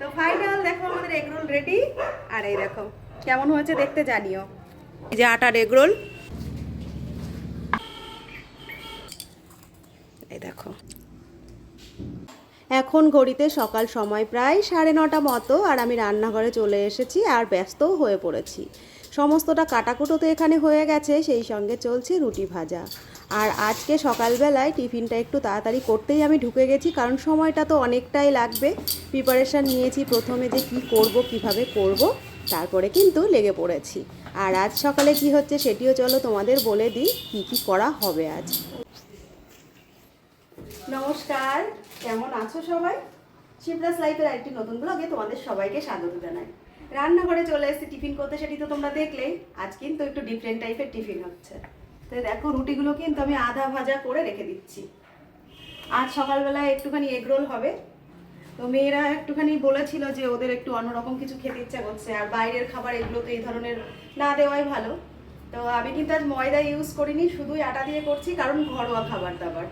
তো ফাইনাল দেখো আমাদের এগরোল রেডি আর এই দেখো, কেমন হয়েছে দেখতে জানিও। এই যে আটার এগরোল এই দেখো। এখন ঘড়িতে সকাল সময় প্রায় সাড়ে নটা মতো আর আমি রান্নাঘরে চলে এসেছি আর ব্যস্তও হয়ে পড়েছি। সমস্তটা কাটাকুটো তো এখানে হয়ে গেছে, সেই সঙ্গে চলছে রুটি ভাজা। আর আজকে সকালবেলায় টিফিনটা একটু তাড়াতাড়ি করতেই আমি ঢুকে গেছি, কারণ সময়টা তো অনেকটাই লাগবে। প্রিপারেশান নিয়েছি, প্রথমে যে কি করব, কীভাবে করব, তারপরে কিন্তু লেগে পড়েছি। আর আজ সকালে কি হচ্ছে সেটিও চলো তোমাদের বলে দিই, কি কি করা হবে আজ। নমস্কার। কেমন আছো সবাই? শিবরাজ লাইফের আরেকটি নতুন ব্লগে তোমাদের সবাইকে স্বাগত জানাই। রান্নাঘরে চলে এসেছি টিফিন করতে, সেটি তো তোমরা দেখলেই। আজ কিন্তু একটু ডিফারেন্ট টাইপের টিফিন হচ্ছে। তো দেখো, রুটিগুলো কিন্তু আমি আধা ভাজা করে রেখে দিচ্ছি। আজ সকালবেলায় একটুখানি এগ রোল হবে। তো মেয়েরা একটুখানি বলেছিল যে ওদের একটু অন্যরকম কিছু খেতে ইচ্ছা করছে, আর বাইরের খাবার এগুলো তো এই ধরনের না দেওয়াই ভালো। তো আমি কিন্তু আজ ময়দা ইউজ করিনি, শুধুই আটা দিয়ে করছি, কারণ ঘরোয়া খাবার দাবার।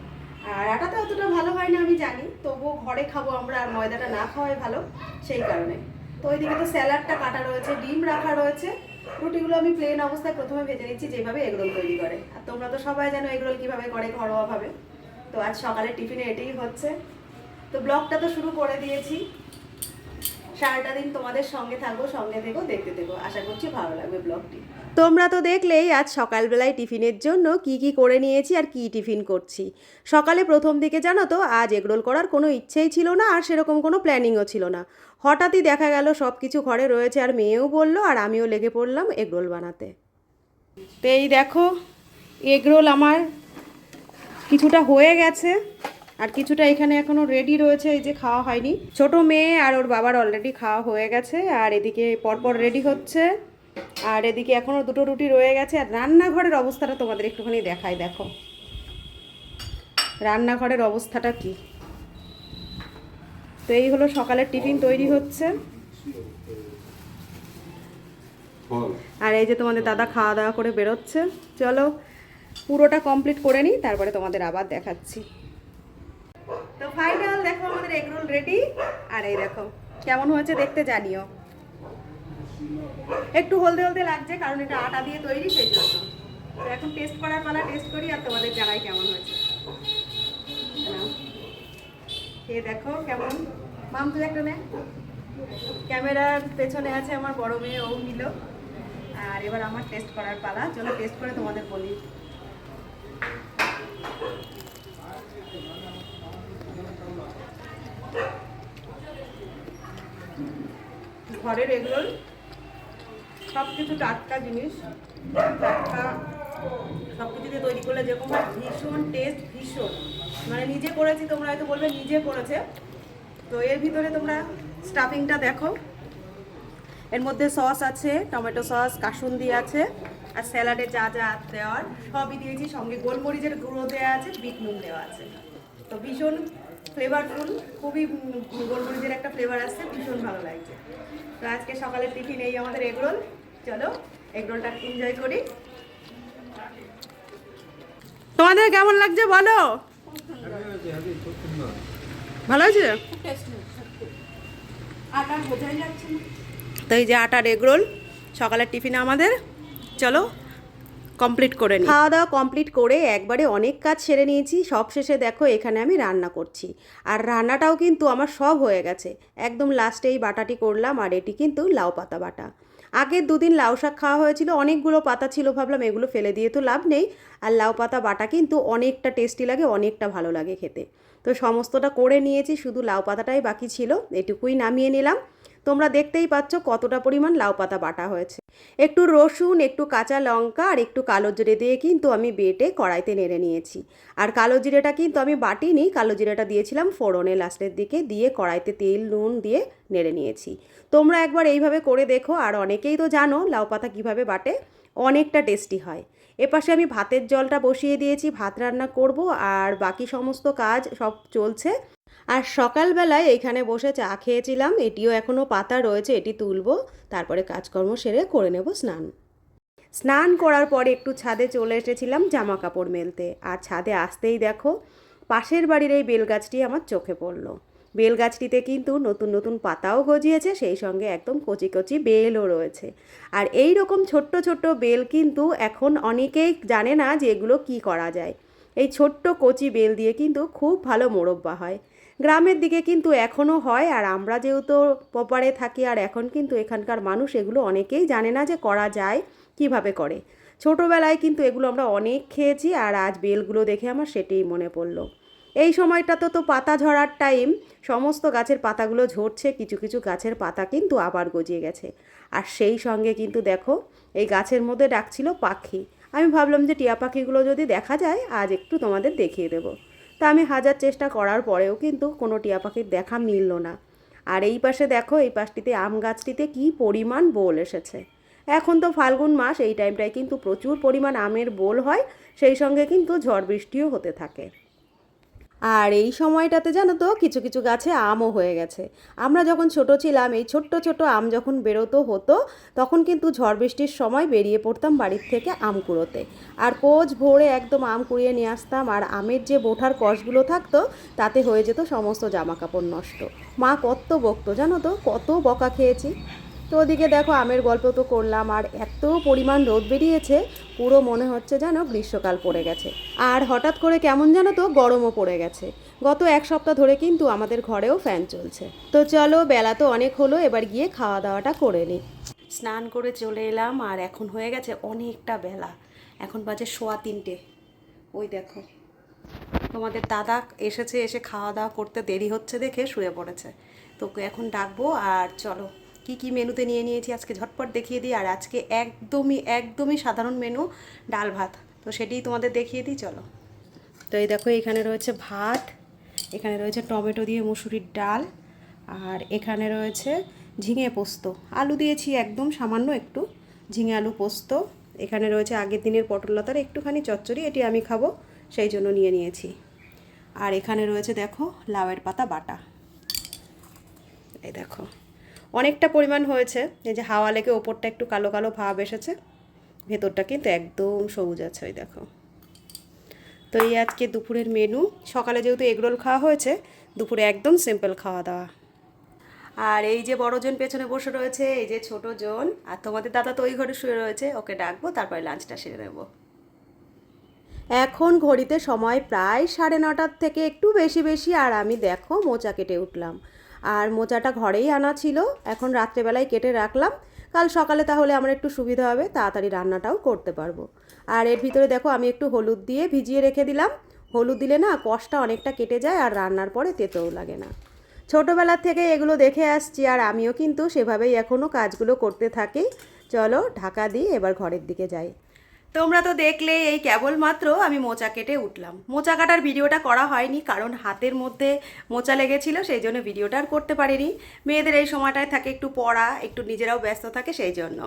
আর আটাতে অতটা ভালো হয় না, আমি জানি। তবুও ঘরে খাব আমরা আর ময়দাটা না খাওয়াই ভালো, সেই কারণে। তো ওইদিকে তো স্যালাডটা কাটা রয়েছে, ডিম রাখা রয়েছে। রুটিগুলো আমি প্লেন অবস্থায় প্রথমে ভেজে নিচ্ছি, যেভাবে এগরোল তৈরি করে। আর তোমরা তো সবাই জানো এগরোল কীভাবে করে ঘরোয়াভাবে তো আজ সকালে টিফিনে এটাই হচ্ছে। তো ব্লগটা তো শুরু করে দিয়েছি। সারাটা দিন তোমাদের সঙ্গে থাকব, সঙ্গে থেকো, দেখতে থেকো। আশা করছি ভালো লাগবে ব্লগটি তোমরা তো দেখলেই আজ সকালবেলায় টিফিনের জন্য কি কি করে নিয়েছি আর কি টিফিন করছি। সকালে প্রথম দিকে জানো তো, আজ এগরোল করার কোনো ইচ্ছেই ছিল না আর সেরকম কোনো প্ল্যানিংও ছিল না। হঠাৎই দেখা গেল সব কিছু ঘরে রয়েছে আর মেয়েও বলল আর আমিও লেগে পড়লাম এগরোল বানাতে। তো এই দেখো, এগরোল আমার কিছুটা হয়ে গেছে। আর কিছুটা এখানে এখনও রেডি রয়েছে, এই যে খাওয়া হয়নি। ছোট মেয়ে আর ওর বাবার অলরেডি খাওয়া হয়ে গেছে, আর এদিকে পরপর রেডি হচ্ছে। আর এদিকে এখনও দুটো রুটি রয়ে গেছে, আর রান্নাঘরের অবস্থাটা তোমাদের একটুখানি দেখাই, দেখো। রান্নাঘরের অবস্থাটা কি? তো এই হলো সকালের টিফিন তৈরি হচ্ছে। আর এই যে তোমাদের দাদা খাওয়া দাওয়া করে বেরোচ্ছে। চলো পুরোটা কমপ্লিট করে নিই, তারপরে তোমাদের আবার দেখাচ্ছি। তো ফাইনাল দেখো আমাদের এগরোল রেডি আর এই দেখো, কেমন হয়েছে দেখতে জানিও। একটু হলদে হলদে লাগছে কারণ এটা আটা দিয়ে তৈরি সেই জন্য। তো এখন টেস্ট করার পালা টেস্ট করি আর তোমাদের জানাই কেমন হয়েছে। খেয়ে দেখো কেমন। মাম, তুই একটা নে। ক্যামেরার পেছনে আছে আমার বড় মেয়ে, ও নিল। আর এবার আমার টেস্ট করার পালা। চলো টেস্ট করে তোমাদের বলি। ঘরের এগরোল সব কিছু টাটকা জিনিস, টাটকা সব কিছু দিয়ে তৈরি করলে যেরকম ভীষণ টেস্ট ভীষণ। মানে নিজে করেছি, তোমরা হয়তো বলবে নিজে করেছে। তো এর ভিতরে তোমরা স্টাফিংটা দেখো। এর মধ্যে সস আছে টমেটো সস কাসুন্দি আছে, আর স্যালাডে যা যা দেওয়ার সবই দিয়েছি। সঙ্গে গোলমরিচের গুঁড়ো দেওয়া আছে, বিট নুন দেওয়া আছে। তো ভীষণ ফ্লেভারফুল খুবই গোলমরিচের একটা ফ্লেভার আসছে ভীষণ ভালো লাগছে। তো আজকে সকালের টিফিন এই আমাদের এগরোল। চলো এগরোলটা এনজয় করি। তোমাদের কেমন লাগছে বলো? ভালো হয়েছে? তো এই যে আটার এগরোল সকালের টিফিন আমাদের। চলো কমপ্লিট করে নিই খাওয়া দাওয়া কমপ্লিট করে একবারে অনেক কাজ সেরে নিয়েছি। সব শেষে দেখো এখানে আমি রান্না করছি। আর রান্নাটাও কিন্তু আমার সব হয়ে গেছে। একদম লাস্টে এই বাটাটি করলাম আর এটি কিন্তু লাউ পাতা বাটা। আগের দুদিন লাউ শাক খাওয়া হয়েছিল, অনেকগুলো পাতা ছিল, ভাবলাম এগুলো ফেলে দিয়ে তো লাভ নেই। আর লাউ পাতা বাটা কিন্তু অনেকটা টেস্টি লাগে, অনেকটা ভালো লাগে খেতে। তো সমস্তটা করে নিয়েছি, শুধু লাউ পাতাটাই বাকি ছিল, এটুকুই নামিয়ে নিলাম। তোমরা দেখতেই পাচ্ছ কতটা পরিমাণ লাউ পাতা বাটা হয়েছে। একটু রসুন, একটু কাঁচা লঙ্কা আর একটু কালো জিরে দিয়ে কিন্তু আমি বেটে কড়াইতে নেড়ে নিয়েছি। আর কালো জিরেটা কিন্তু আমি বাটিনি, কালো জিরেটা দিয়েছিলাম ফোড়নে লাস্টের দিকে দিয়ে কড়াইতে তেল, নুন দিয়ে নেড়ে নিয়েছি। তোমরা একবার এইভাবে করে দেখো আর অনেকেই তো জানো লাউ পাতা কীভাবে বাটে, অনেকটা টেস্টি হয়। এপাশে আমি ভাতের জলটা বসিয়ে দিয়েছি, ভাত রান্না করব আর বাকি সমস্ত কাজ সব চলছে। আর সকালবেলায় এখানে বসে চা খেয়েছিলাম, এটিও এখনও পাতা রয়েছে, এটি তুলবো, তারপরে কাজকর্ম সেরে করে নেব স্নান। স্নান করার পরে একটু ছাদে চলে এসেছিলাম জামা কাপড় মেলতে, আর ছাদে আসতেই দেখো, পাশের বাড়ির এই বেলগাছটি আমার চোখে পড়ল। বেল গাছটিতে কিন্তু নতুন নতুন পাতাও গজিয়েছে, সেই সঙ্গে একদম কচি কচি বেলও রয়েছে। আর এই রকম ছোট্ট ছোট্ট বেল কিন্তু এখন অনেকেই জানে না যে এগুলো কি করা যায়। এই ছোট্ট কচি বেল দিয়ে কিন্তু খুব ভালো মোরব্বা হয়। গ্রামের দিকে কিন্তু এখনও হয়, আর আমরা যেহেতু পপারে থাকি, আর এখন কিন্তু এখানকার মানুষ এগুলো অনেকেই জানে না যে করা যায়, কীভাবে করে। ছোটোবেলায় কিন্তু এগুলো আমরা অনেক খেয়েছি, আর আজ বেলগুলো দেখে আমার সেটাই মনে পড়ল। এই সময়টা তো তো পাতা ঝরার টাইম, সমস্ত গাছের পাতাগুলো ঝরছে, কিছু কিছু গাছের পাতা কিন্তু আবার গজিয়ে গেছে। আর সেই সঙ্গে কিন্তু দেখো, এই গাছের মধ্যে ডাকছিল পাখি। আমি ভাবলাম যে টিয়া পাখিগুলো যদি দেখা যায়, আজ একটু তোমাদের দেখিয়ে দেবো। তা আমি হাজার চেষ্টা করার পরেও কিন্তু কোনো টিয়া পাখির দেখা মিলল না। আর এই পাশে দেখো, এই পাশটিতে আম গাছটিতে কী পরিমাণ বোল এসেছে। এখন তো ফাল্গুন মাস, এই টাইমটায় কিন্তু প্রচুর পরিমাণ আমের বোল হয়, সেই সঙ্গে কিন্তু ঝড় বৃষ্টিও হতে থাকে। আর এই সময়টাতে জানো তো কিছু কিছু গাছে আমও হয়ে গেছে। আমরা যখন ছোট ছিলাম, এই ছোট্ট ছোট আম যখন বেরোতো হতো, তখন কিন্তু ঝড় বৃষ্টির সময় বেরিয়ে পড়তাম বাড়ির থেকে আম কুড়োতে। আর কোচ ভোরে একদম আম কুড়িয়ে নিয়ে আসতাম, আর আমের যে বোঠার কষগুলো থাকতো, তাতে হয়ে যেত সমস্ত জামা কাপড় নষ্ট। মা কত বকতো, জানো তো কত বকা খেয়েছি। তো ওদিকে দেখো, আমের গল্প তো করলাম, আর এত পরিমাণ রোদ বেরিয়েছে, পুরো মনে হচ্ছে যেন গ্রীষ্মকাল পড়ে গেছে। আর হঠাৎ করে কেমন যেন তো গরমও পড়ে গেছে। গত এক সপ্তাহ ধরে কিন্তু আমাদের ঘরেও ফ্যান চলছে। তো চলো, বেলা তো অনেক হলো, এবার গিয়ে খাওয়া দাওয়াটা করে নিই স্নান করে চলে এলাম, আর এখন হয়ে গেছে অনেকটা বেলা। এখন বাজে সোয়া তিনটে। ওই দেখো, তোমাদের দাদা এসেছে, এসে খাওয়া দাওয়া করতে দেরি হচ্ছে দেখে শুয়ে পড়েছে। তোকে এখন ডাকবো, আর চলো। কি কি মেনুতে নিয়ে নিয়েছি আজকে ঝটপট দেখিয়ে দিই। আর আজকে একদমই একদমই সাধারণ মেনু ডাল ভাত। তো সেটাই তোমাদের দেখিয়ে দিই, চলো। তো এই দেখো, এখানে রয়েছে ভাত, এখানে রয়েছে টমেটো দিয়ে মুসুরির ডাল, আর এখানে রয়েছে ঝিঙে পোস্ত। আলু দিয়েছি একদম সামান্য একটু, ঝিঙে আলু পোস্ত। এখানে রয়েছে আগের দিনের পটল লতার একটুখানি চচ্চড়ি, এটি আমি খাব, সেই জন্য নিয়ে নিয়েছি। আর এখানে রয়েছে দেখো লাউয়ের পাতা বাটা। এই দেখো। অনেকটা পরিমাণ হয়েছে। এই যে হাওয়া লেগে ওপরটা একটু কালো কালো ভাব এসেছে। ভেতরটা কিন্তু একদম সবুজ আছে, ওই দেখো। তো এই আজকে দুপুরের মেনু সকালে যেহেতু এগরোল খাওয়া হয়েছে, দুপুরে একদম সিম্পল খাওয়া দাওয়া। আর এই যে বড়জন পেছনে বসে রয়েছে, এই যে ছোট জন আর তোমাদের দাদা তো ওই ঘরে শুয়ে রয়েছে, ওকে ডাকবো, তারপরে লাঞ্চটা সেরে নেব। এখন ঘড়িতে সময় প্রায় সাড়ে নটার থেকে একটু বেশি বেশি, আর আমি দেখো মোচা কেটে উঠলাম। আর মোচাটা ঘরেই আনা ছিল। এখন রাত্রেবেলায় কেটে রাখলাম। কাল সকালে তাহলে আমার একটু সুবিধা হবে, তাড়াতাড়ি রান্নাটাও করতে পারব। আর এর ভিতরে দেখো, আমি একটু হলুদ দিয়ে ভিজিয়ে রেখে দিলাম। হলুদ দিলে না কষটা অনেকটা কেটে যায় আর রান্নার পরে তেতেও লাগে না। ছোটোবেলার থেকে এগুলো দেখে আসছি আর আমিও কিন্তু সেভাবেই এখনও কাজগুলো করতে থাকি। চলো, ঢাকা দিই এবার ঘরের দিকে যাই। তোমরা তো দেখলে, এই কেবলমাত্র আমি মোচা কেটে উঠলাম। মোচা কাটার ভিডিওটা করা হয়নি, কারণ হাতের মধ্যে মোচা লেগেছিল, সেই জন্য ভিডিওটা আর করতে পারিনি। মেয়েদের এই সময়টায় থাকে একটু পড়া, একটু নিজেরাও ব্যস্ত থাকে, সেই জন্য।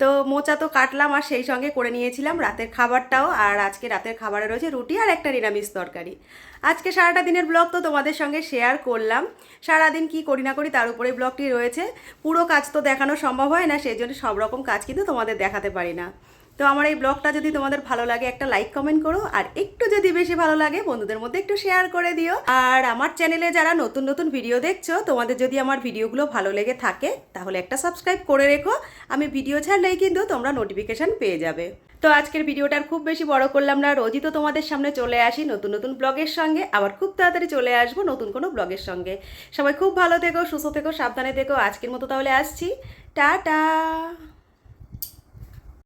তো মোচা তো কাটলাম আর সেই সঙ্গে করে নিয়েছিলাম রাতের খাবারটাও, আর আজকে রাতের খাবারে রয়েছে রুটি আর একটা নিরামিষ তরকারি। আজকে সারাটা দিনের ব্লগ তো তোমাদের সঙ্গে শেয়ার করলাম। সারাদিন কি করি না করি তার উপরে ব্লগটি রয়েছে। পুরো কাজ তো দেখানো সম্ভব হয় না, সেই জন্য সব রকম কাজ কিন্তু তোমাদের দেখাতে পারি না। তো আমার এই ব্লগটা যদি তোমাদের ভালো লাগে, একটা লাইক কমেন্ট করো, আর একটু যদি বেশি ভালো লাগে, বন্ধুদের মধ্যে একটু শেয়ার করে দিও। আর আমার চ্যানেলে যারা নতুন নতুন ভিডিও দেখছ, তোমাদের যদি আমার ভিডিওগুলো ভালো লেগে থাকে, তাহলে একটা সাবস্ক্রাইব করে রেখো। আমি ভিডিও ছাড়লেই কিন্তু তোমরা নোটিফিকেশান পেয়ে যাবে। তো আজকের ভিডিওটার খুব বেশি বড় করলাম না। রোজই তো তোমাদের সামনে চলে আসি নতুন নতুন ব্লগের সঙ্গে। আবার খুব তাড়াতাড়ি চলে আসব নতুন কোনো ব্লগের সঙ্গে। সবাই খুব ভালো থেকো, সুস্থ থেকো, সাবধানে থেকো। আজকের মতো তাহলে আসছি। টাটা!